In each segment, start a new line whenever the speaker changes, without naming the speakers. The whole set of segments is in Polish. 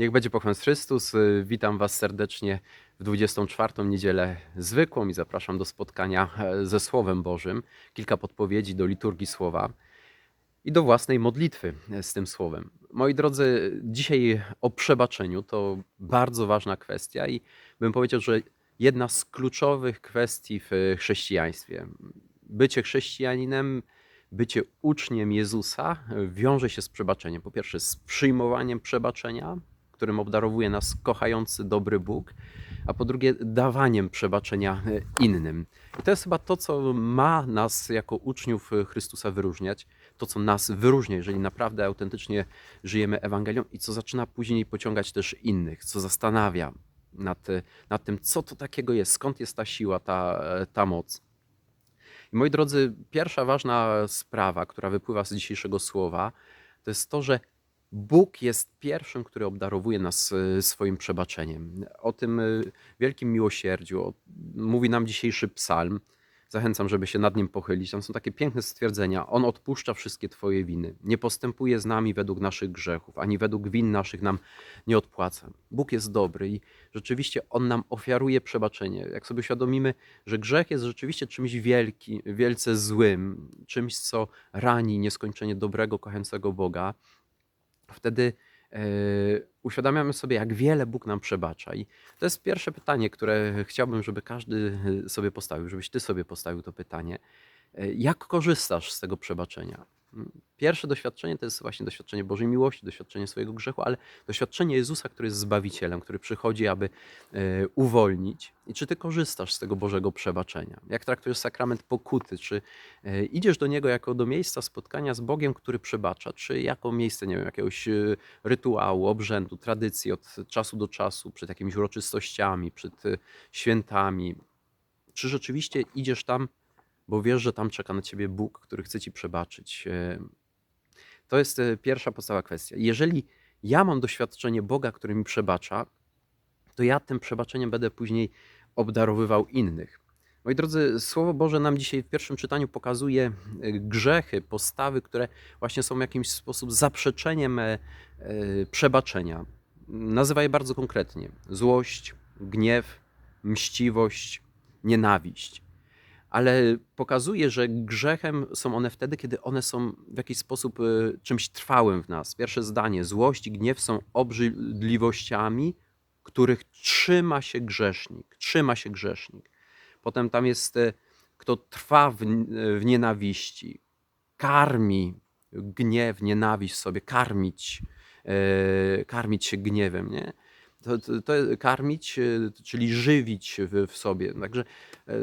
Niech będzie pochwalony Chrystus. Y, Witam Was serdecznie w 24. niedzielę zwykłą i zapraszam do spotkania e, ze Słowem Bożym. Kilka podpowiedzi do liturgii Słowa i do własnej modlitwy e, z tym Słowem. Moi drodzy, dzisiaj o przebaczeniu to bardzo ważna kwestia i bym powiedział, że jedna z kluczowych kwestii w e, chrześcijaństwie. Bycie chrześcijaninem, bycie uczniem Jezusa wiąże się z przebaczeniem. Po pierwsze, z przyjmowaniem przebaczenia, którym obdarowuje nas kochający dobry Bóg, a po drugie, dawaniem przebaczenia e, innym. I to jest chyba to, co ma nas jako uczniów e, Chrystusa wyróżniać, to, co nas wyróżnia, jeżeli naprawdę autentycznie żyjemy Ewangelią i co zaczyna później pociągać też innych, co zastanawia nad, e, nad tym, co to takiego jest, skąd jest ta siła, ta, ta moc. I moi drodzy, pierwsza ważna sprawa, która wypływa z dzisiejszego słowa, to jest to, że Bóg jest pierwszym, który obdarowuje nas e, swoim przebaczeniem. O tym e, wielkim miłosierdziu mówi nam dzisiejszy psalm. Zachęcam, żeby się nad nim pochylić. Tam są takie piękne stwierdzenia. On odpuszcza wszystkie Twoje winy. Nie postępuje z nami według naszych grzechów, ani według win naszych nam nie odpłaca. Bóg jest dobry i rzeczywiście On nam ofiaruje przebaczenie. Jak sobie uświadomimy, że grzech jest rzeczywiście czymś wielki, wielce złym, czymś, co rani nieskończenie dobrego, kochającego Boga, wtedy e, uświadamiamy sobie, jak wiele Bóg nam przebacza. I to jest pierwsze pytanie, które chciałbym, żeby każdy e, sobie postawił, żebyś ty sobie postawił to pytanie. E, Jak korzystasz z tego przebaczenia? Pierwsze doświadczenie to jest właśnie doświadczenie Bożej miłości, doświadczenie swojego grzechu, ale doświadczenie Jezusa, który jest Zbawicielem, który przychodzi, aby e, uwolnić. I czy ty korzystasz z tego Bożego przebaczenia? Jak traktujesz sakrament pokuty? Czy e, idziesz do niego jako do miejsca spotkania z Bogiem, który przebacza? Czy jako miejsce, nie wiem, jakiegoś e, rytuału, obrzędu, tradycji od czasu do czasu, przed jakimiś uroczystościami, przed świętami? Czy rzeczywiście idziesz tam, bo wiesz, że tam czeka na ciebie Bóg, który chce ci przebaczyć? E, To jest e, pierwsza podstawowa kwestia. Jeżeli ja mam doświadczenie Boga, który mi przebacza, to ja tym przebaczeniem będę później obdarowywał innych. Moi drodzy, Słowo Boże nam dzisiaj w pierwszym czytaniu pokazuje e, grzechy, postawy, które właśnie są w jakiś sposób zaprzeczeniem przebaczenia. Nazywa je bardzo konkretnie: złość, gniew, mściwość, nienawiść. Ale pokazuje, że grzechem są one wtedy, kiedy one są w jakiś sposób e, czymś trwałym w nas. Pierwsze zdanie: złość i gniew są obrzydliwościami, których trzyma się grzesznik. Trzyma się grzesznik. Potem tam jest, e, kto trwa w, w nienawiści, karmi gniew, nienawiść sobie, karmić, e, karmić się gniewem, nie? To, to, to karmić, e, czyli żywić w, w sobie. Także e,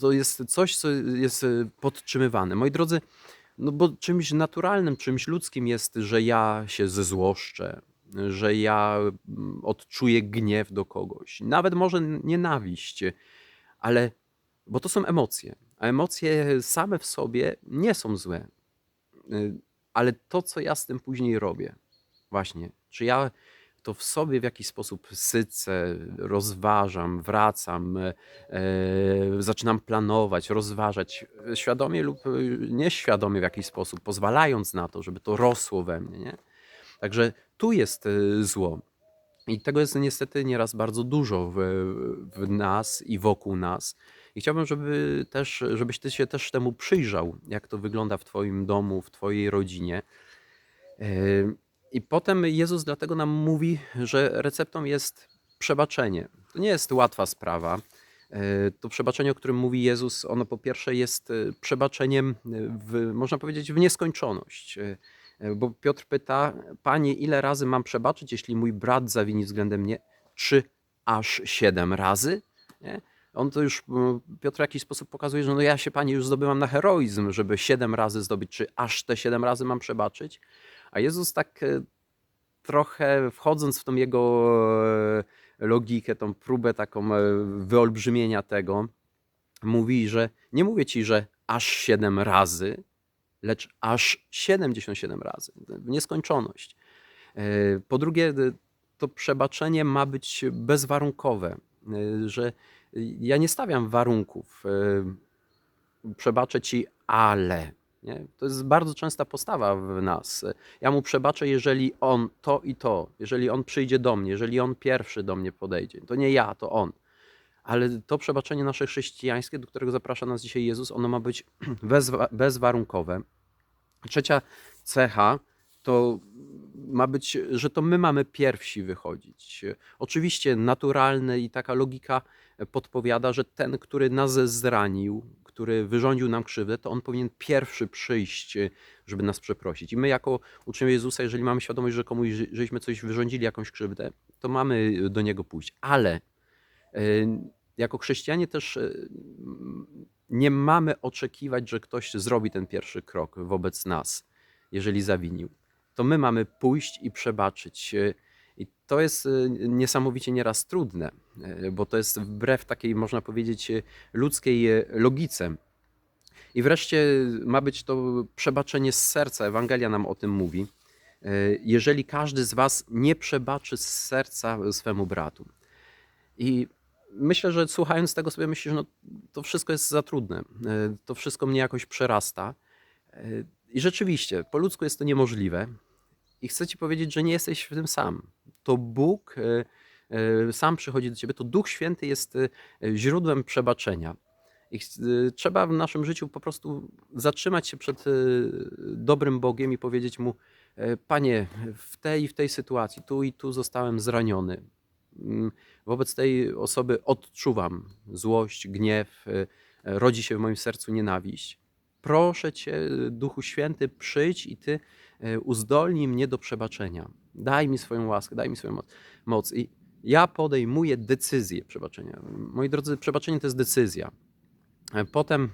to jest coś, co jest e, podtrzymywane. Moi drodzy, no bo czymś naturalnym, czymś ludzkim jest, że ja się zezłoszczę, że ja mm, odczuję gniew do kogoś, nawet może nienawiść, ale bo to są emocje, a emocje same w sobie nie są złe, Y, ale to, co ja z tym później robię, właśnie, czy ja to w sobie w jakiś sposób sycę, rozważam, wracam, e, e, zaczynam planować, rozważać, świadomie lub nieświadomie w jakiś sposób, pozwalając na to, żeby to rosło we mnie. Nie? Także tu jest e, zło. I tego jest niestety nieraz bardzo dużo w, w nas i wokół nas. I chciałbym, żeby też, żebyś ty się też temu przyjrzał, jak to wygląda w twoim domu, w twojej rodzinie. I potem Jezus dlatego nam mówi, że receptą jest przebaczenie. To nie jest łatwa sprawa. Yy, To przebaczenie, o którym mówi Jezus, ono po pierwsze jest yy, przebaczeniem, w, można powiedzieć, w nieskończoność. Yy, Bo Piotr pyta, Panie, ile razy mam przebaczyć, jeśli mój brat zawini względem mnie? Czy aż siedem razy? Nie? On to już, Piotr w jakiś sposób pokazuje, że no ja się, Panie, już zdobywam na heroizm, żeby siedem razy zdobyć, czy aż te siedem razy mam przebaczyć? A Jezus tak e, trochę wchodząc w tą jego e, logikę, tą próbę taką e, wyolbrzymienia tego, mówi, że nie mówię ci, że aż 7 razy, lecz aż 77 razy, w nieskończoność. Po drugie, to przebaczenie ma być bezwarunkowe, że ja nie stawiam warunków. Przebaczę ci, ale Nie? To jest bardzo częsta postawa w nas. Ja mu przebaczę, jeżeli on to i to, jeżeli on przyjdzie do mnie, jeżeli on pierwszy do mnie podejdzie. To nie ja, to on. Ale to przebaczenie nasze chrześcijańskie, do którego zaprasza nas dzisiaj Jezus, ono ma być bezwa- bezwarunkowe. Trzecia cecha to ma być, że to my mamy pierwsi wychodzić. Oczywiście naturalne i taka logika podpowiada, że ten, który nas zranił, który wyrządził nam krzywdę, to on powinien pierwszy przyjść, żeby nas przeprosić. I my, jako uczniowie Jezusa, jeżeli mamy świadomość, że komuś że- żeśmy coś wyrządzili, jakąś krzywdę, to mamy do niego pójść. Ale e, jako chrześcijanie też e, nie mamy oczekiwać, że ktoś zrobi ten pierwszy krok wobec nas, jeżeli zawinił. To my mamy pójść i przebaczyć. I to jest e, niesamowicie nieraz trudne, e, bo to jest wbrew takiej, można powiedzieć, e, ludzkiej logice. I wreszcie ma być to przebaczenie z serca. Ewangelia nam o tym mówi. Jeżeli każdy z Was nie przebaczy z serca swemu bratu. I myślę, że słuchając tego sobie myślisz, no, to wszystko jest za trudne. To wszystko mnie jakoś przerasta. I rzeczywiście, po ludzku jest to niemożliwe. I chcę Ci powiedzieć, że nie jesteś w tym sam. To Bóg e, e, sam przychodzi do Ciebie, to Duch Święty jest e, źródłem przebaczenia. I trzeba w naszym życiu po prostu zatrzymać się przed dobrym Bogiem i powiedzieć Mu, Panie, w tej i w tej sytuacji, tu i tu zostałem zraniony. Mm, Wobec tej osoby odczuwam złość, gniew, rodzi się w moim sercu nienawiść. Proszę Cię, Duchu Święty, przyjdź i Ty e, uzdolnij mnie do przebaczenia. Daj mi swoją łaskę, daj mi swoją moc. I ja podejmuję decyzję przebaczenia. Moi drodzy, przebaczenie to jest decyzja. E, Potem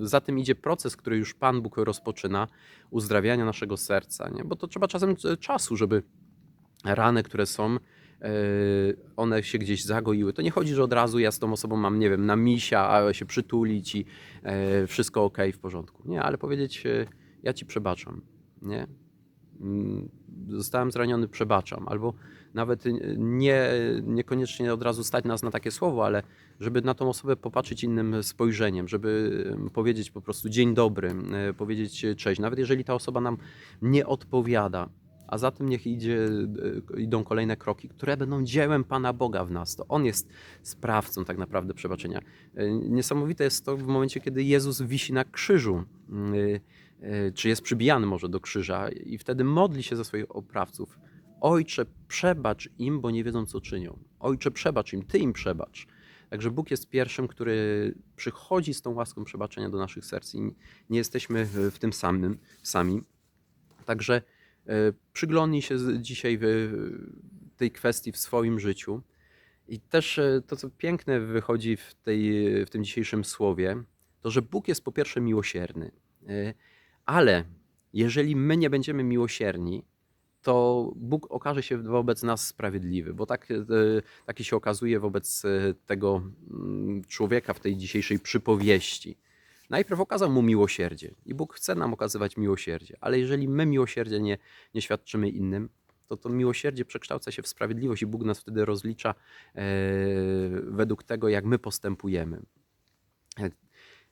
za tym idzie proces, który już Pan Bóg rozpoczyna, uzdrawiania naszego serca, nie? bo to trzeba czasem e, czasu, żeby rany, które są, one się gdzieś zagoiły. To nie chodzi, że od razu ja z tą osobą mam, nie wiem, na misia, a się przytulić i e, wszystko ok, w porządku. Nie, ale powiedzieć, e, ja ci przebaczam, nie? Mm, Zostałem zraniony, przebaczam. Albo nawet nie, niekoniecznie od razu stać nas na takie słowo, ale żeby na tą osobę popatrzeć innym spojrzeniem, żeby powiedzieć po prostu dzień dobry, e, powiedzieć cześć. Nawet jeżeli ta osoba nam nie odpowiada, a za tym niech idzie, e, idą kolejne kroki, które będą dziełem Pana Boga w nas. To On jest sprawcą tak naprawdę przebaczenia. E, Niesamowite jest to w momencie, kiedy Jezus wisi na krzyżu, mm, e, czy jest przybijany może do krzyża i wtedy modli się za swoich oprawców. Ojcze, przebacz im, bo nie wiedzą, co czynią. Ojcze, przebacz im, Ty im przebacz. Także Bóg jest pierwszym, który przychodzi z tą łaską przebaczenia do naszych serc i nie jesteśmy w tym samym, sami. Także przyglądnij się dzisiaj tej kwestii w swoim życiu. I też e, to, co piękne wychodzi w, tej, w tym dzisiejszym słowie, to że Bóg jest po pierwsze miłosierny. E, Ale jeżeli my nie będziemy miłosierni, to Bóg okaże się wobec nas sprawiedliwy, bo tak, e, taki się okazuje wobec e, tego mm, człowieka w tej dzisiejszej przypowieści. Najpierw okazał mu miłosierdzie i Bóg chce nam okazywać miłosierdzie, ale jeżeli my miłosierdzie nie, nie świadczymy innym, to to miłosierdzie przekształca się w sprawiedliwość i Bóg nas wtedy rozlicza e, według tego, jak my postępujemy.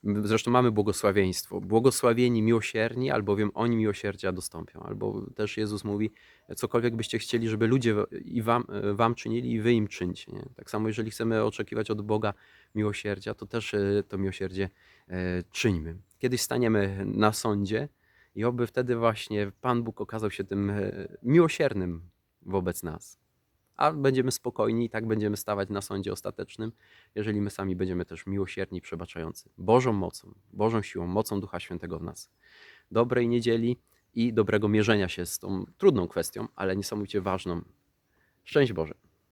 E, Zresztą mamy błogosławieństwo. Błogosławieni miłosierni, albowiem oni miłosierdzia dostąpią. Albo też Jezus mówi, cokolwiek byście chcieli, żeby ludzie i wam, wam czynili, i wy im czyńcie. Nie? Tak samo, jeżeli chcemy oczekiwać od Boga miłosierdzia, to też e, to miłosierdzie e, czyńmy. Kiedyś staniemy na sądzie i oby wtedy właśnie Pan Bóg okazał się tym e, miłosiernym wobec nas. A będziemy spokojni i tak będziemy stawać na sądzie ostatecznym, jeżeli my sami będziemy też miłosierni, przebaczający. Bożą mocą, Bożą siłą, mocą Ducha Świętego w nas. Dobrej niedzieli i dobrego mierzenia się z tą trudną kwestią, ale niesamowicie ważną. Szczęść Boże.